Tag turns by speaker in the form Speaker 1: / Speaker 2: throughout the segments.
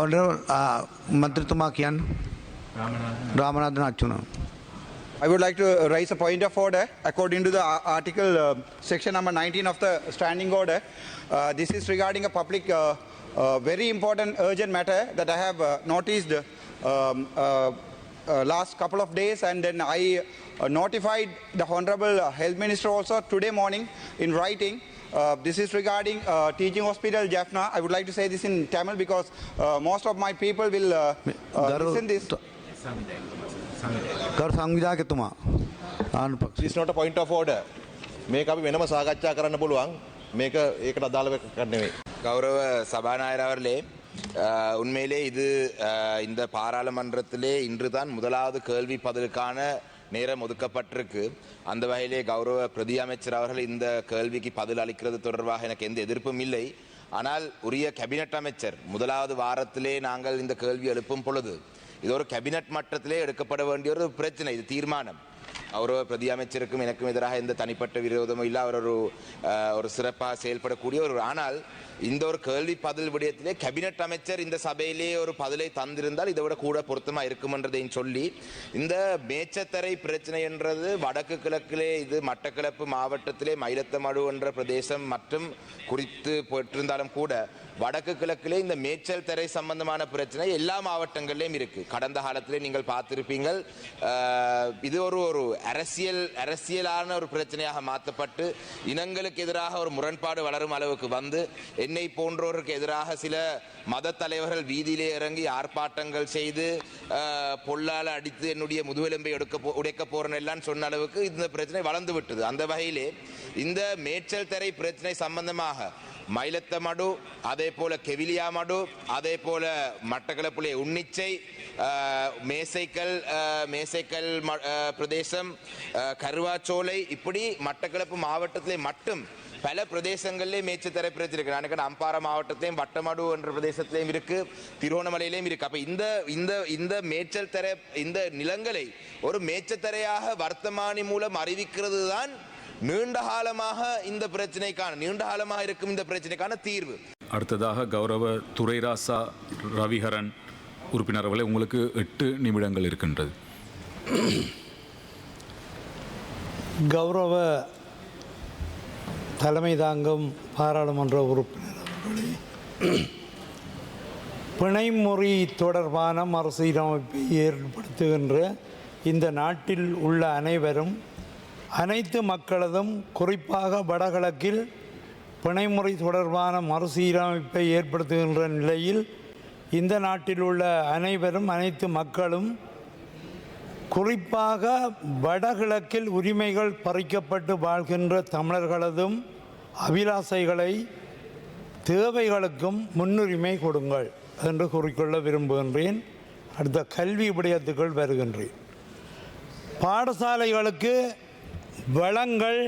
Speaker 1: Honorable, uh, Mantri Tumakian. Ramanathan Achuna.
Speaker 2: I would like to raise a point of order. According to the article, uh, section number 19 of the standing order, uh, this is regarding a public, uh, uh, very important urgent matter that I have uh, noticed um, uh, uh, last couple of days and then I uh, notified the Honorable Health Minister also today morning in writing Uh, this is regarding uh, teaching hospital Jaffna. I would like to say this in Tamil because uh, most of my people will uh, uh, listen this.
Speaker 1: කරු සංවිධාකතුමා ආනු පක්ෂ.
Speaker 3: This is not a point of order. මේක අපි වෙනම සාකච්ඡා කරන්න පුළුවන්. මේක ඒකට අදාළව කරන්නෙවෙයි.
Speaker 4: கௌரவ சபாநாயகர் அவர்களே அஹ், உண்மையிலே இது அஹ், இந்த பாராளுமன்றத்திலே இன்றுதான் முதலாவது கேள்வி பதிலுக்கான நேரம் ஒதுக்கப்பட்டிருக்கு அந்த வகையிலே கௌரவ பிரதி அமைச்சர் அவர்கள் இந்த கேள்விக்கு பதில் அளிக்கிறது தொடர்பாக எனக்கு எந்த எதிர்ப்பும் இல்லை. ஆனால் உரிய கேபினட் அமைச்சர் முதலாவது வாரத்திலே நாங்கள் இந்த கேள்வி எழுப்பும் பொழுது இது ஒரு கேபினட் மட்டத்திலே எடுக்கப்பட வேண்டிய ஒரு பிரச்சனை இது தீர்மானம். கௌரவ பிரதி அமைச்சருக்கும் எனக்கும் எதிராக எந்த தனிப்பட்ட விரோதமும் இல்லை. அவர் ஒரு ஒரு சிறப்பாக செயல்படக்கூடிய ஒரு ஆனால் இந்த ஒரு கேள்வி பதில் விடயத்திலே கேபினட் அமைச்சர் இந்த சபையிலே ஒரு பதிலை தந்திருந்தால் இதை விட கூட பொருத்தமாக இருக்குமென்றதையும் சொல்லி இந்த மேச்சத்தரை பிரச்சனை என்றது வடக்கு கிழக்கிலே இது மட்டக்களப்பு மாவட்டத்திலே மயிலத்தமடு என்ற பிரதேசம் மற்றும் குறித்து போட்டிருந்தாலும் கூட வடக்கு கிழக்கிலே இந்த மேய்ச்சல் தரை சம்பந்தமான பிரச்சனை எல்லா மாவட்டங்களிலும் இருக்கு. கடந்த காலத்திலே நீங்கள் பார்த்திருப்பீங்கள் இது ஒரு ஒரு அரசியல் அரசியலான ஒரு பிரச்சனையாக மாற்றப்பட்டு இனங்களுக்கு எதிராக ஒரு முரண்பாடு வளரும் அளவுக்கு வந்து என்னை போன்றோருக்கு எதிராக சில மத தலைவர்கள் வீதியிலே இறங்கி ஆர்ப்பாட்டங்கள் செய்து பொல்லால் அடித்து என்னுடைய முதுகெலும்பை எடுக்க போ உடைக்க போறேன்னு சொன்ன அளவுக்கு இந்த பிரச்சனை வளர்ந்து விட்டது. அந்த வகையிலே இந்த மேச்சல் தரை பிரச்சனை சம்பந்தமாக மயிலத்த மடு அதே போல கெவிலியா மடு அதே போல மட்டக்களப்புலே உன்னிச்சை மேசைக்கல் மேசைக்கல் ம- பிரதேசம் கருவாச்சோலை இப்படி மட்டக்களப்பு மாவட்டத்திலே மட்டும் பல பிரதேசங்களிலே மேய்ச்சத்தரை பிரச்சனை இருக்கு நான் நினைக்கிறேன் அம்பாறை மாவட்டத்திலையும் வட்டமடு என்ற பிரதேசத்திலையும் இருக்கு திருவோணமலையிலையும் இருக்கு. அப்போ இந்த இந்த இந்த மேய்ச்சல் தரை இந்த நிலங்களை ஒரு மேய்ச்சத்தரையாக வர்த்தமானி மூலம் அறிவிக்கிறது தான் நீண்ட காலமாக இந்த பிரச்சனைக்கான நீண்ட காலமாக இருக்கும் இந்த பிரச்சனைக்கான தீர்வு.
Speaker 5: அடுத்ததாக கௌரவ துரைராசா ரவிஹரன் உறுப்பினர் அவர்களே உங்களுக்கு எட்டு நிமிடங்கள் இருக்கின்றது.
Speaker 6: கௌரவ தலைமை தாங்கும் பாராளுமன்ற உறுப்பினர் அவர்களே பிணைமுறி தொடர்பான மறுசீரமைப்பை ஏற்படுத்துகின்ற இந்த நாட்டில் உள்ள அனைவரும் அனைத்து மக்களதும் குறிப்பாக வடகிழக்கில் பிணைமுறை தொடர்பான மறுசீரமைப்பை ஏற்படுத்துகின்ற நிலையில் இந்த நாட்டில் உள்ள அனைவரும் அனைத்து மக்களும் குறிப்பாக வடகிழக்கில் உரிமைகள் பறிக்கப்பட்டு வாழ்கின்ற தமிழர்களதும் அபிலாசைகளை தேவைகளுக்கும் முன்னுரிமை கொடுங்கள் என்று கூறிக்கொள்ள விரும்புகின்றேன். அடுத்த கல்வி விடயத்துக்குள் வருகின்றேன். பாடசாலைகளுக்கு வளங்கள்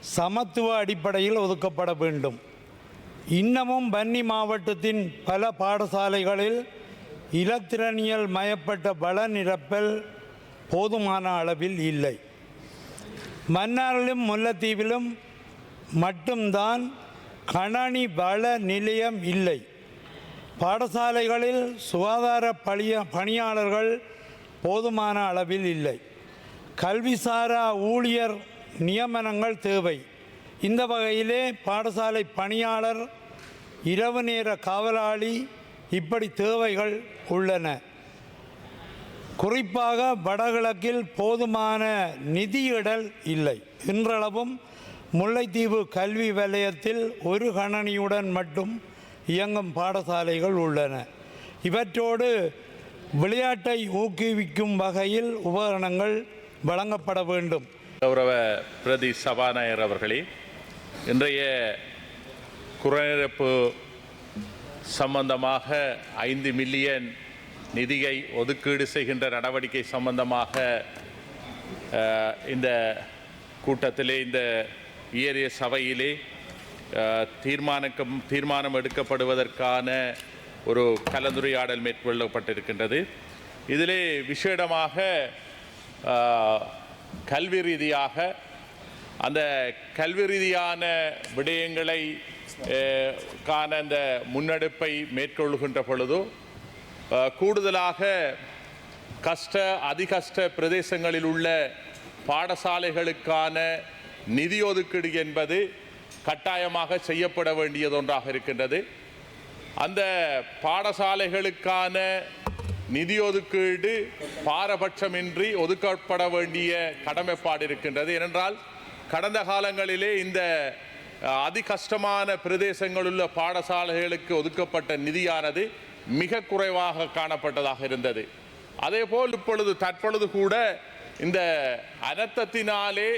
Speaker 6: சமத்துவ அடிப்படையில் ஒதுக்கப்பட வேண்டும். இன்னமும் பன்னி மாவட்டத்தின் பல பாடசாலைகளில் இலத்திரனியல் மயப்பட்ட வள நிரப்பல் போதுமான அளவில் இல்லை. மன்னாரிலும் முல்லைத்தீவிலும் மட்டும்தான் கணனி வள நிலையம் இல்லை. பாடசாலைகளில் சுகாதார பணிய பணியாளர்கள் போதுமான அளவில் இல்லை. கல்விசாரா ஊழியர் நியமனங்கள் தேவை. இந்த வகையிலே பாடசாலை பணியாளர் இரவு நேர காவலாளி இப்படி தேவைகள் உள்ளன. குறிப்பாக வடகிழக்கில் போதுமான நிதியிடல் இல்லை. இன்றளவும் முல்லைத்தீவு கல்வி வலயத்தில் ஒரு கணனியுடன் மட்டும் இயங்கும் பாடசாலைகள் உள்ளன. இவற்றோடு விளையாட்டை ஊக்குவிக்கும் வகையில் உபகரணங்கள் வழங்கப்பட வேண்டும்.
Speaker 7: கௌரவ பிரதி சபாநாயகர் அவர்களே இன்றைய குறைநிரப்பு சம்பந்தமாக ஐந்து மில்லியன் நிதியை ஒதுக்கீடு செய்கின்ற நடவடிக்கை சம்பந்தமாக இந்த கூட்டத்திலே இந்த இயறிய சபையிலே அஹ், தீர்மானிக்கும் தீர்மானம் எடுக்கப்படுவதற்கான ஒரு கலந்துரையாடல் மேற்கொள்ளப்பட்டிருக்கின்றது. இதிலே விசேடமாக கல்வி ரீதியாக அந்த கல்வி ரீதியான விடயங்களை கான காண அந்த முன்னெடுப்பை மேற்கொள்கின்ற பொழுது கூடுதலாக கஷ்ட அதிகஷ்ட பிரதேசங்களில் உள்ள பாடசாலைகளுக்கான நிதி ஒதுக்கீடு என்பது கட்டாயமாக செய்யப்பட வேண்டியது ஒன்றாக இருக்கின்றது. அந்த பாடசாலைகளுக்கான நிதி ஒதுக்கீடு பாரபட்சமின்றி ஒதுக்கப்பட வேண்டிய கடமைப்பாடு இருக்கின்றது. ஏனென்றால் கடந்த காலங்களிலே இந்த அதி அதிகஷ்டமான பிரதேசங்களுள்ள பாடசாலைகளுக்கு ஒதுக்கப்பட்ட நிதியானது மிக குறைவாக காணப்பட்டதாக இருந்தது. அதேபோல் இப்பொழுது தற்பொழுது கூட இந்த அனர்த்தத்தினாலே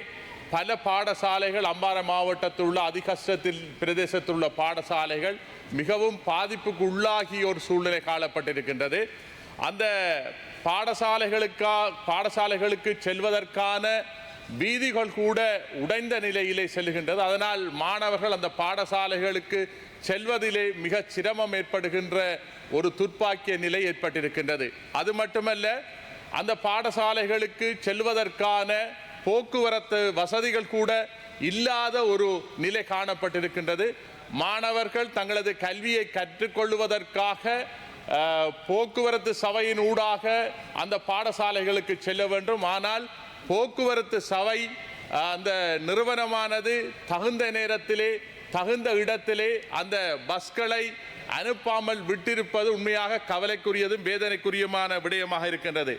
Speaker 7: பல பாடசாலைகள் அம்பாறை மாவட்டத்தில் உள்ள அதிகஷ்டத்தில் பிரதேசத்தில் உள்ள பாடசாலைகள் மிகவும் பாதிப்புக்கு உள்ளாகிய ஒரு சூழ்நிலை காணப்பட்டிருக்கின்றது. அந்த பாடசாலைகளுக்கா பாடசாலைகளுக்கு செல்வதற்கான வீதிகள் கூட உடைந்த நிலையிலே செல்கின்றது. அதனால் மாணவர்கள் அந்த பாடசாலைகளுக்கு செல்வதிலே மிக சிரமம் ஏற்படுகின்ற ஒரு துர்ப்பாக்கிய நிலை ஏற்பட்டிருக்கின்றது. அது மட்டுமல்ல அந்த பாடசாலைகளுக்கு செல்வதற்கான போக்குவரத்து வசதிகள் கூட இல்லாத ஒரு நிலை காணப்பட்டிருக்கின்றது. மாணவர்கள் தங்களது கல்வியை கற்றுக்கொள்வதற்காக போக்குவரத்து சபையின் ஊடாக அந்த பாடசாலைகளுக்கு செல்ல வேண்டும். ஆனால் போக்குவரத்து சபை அந்த நிறுவனமானது தகுந்த நேரத்திலே தகுந்த இடத்திலே அந்த பஸ்களை அனுப்பாமல் விட்டிருப்பது உண்மையாக கவலைக்குரியதும் வேதனைக்குரியமான விடயமாக இருக்கின்றது.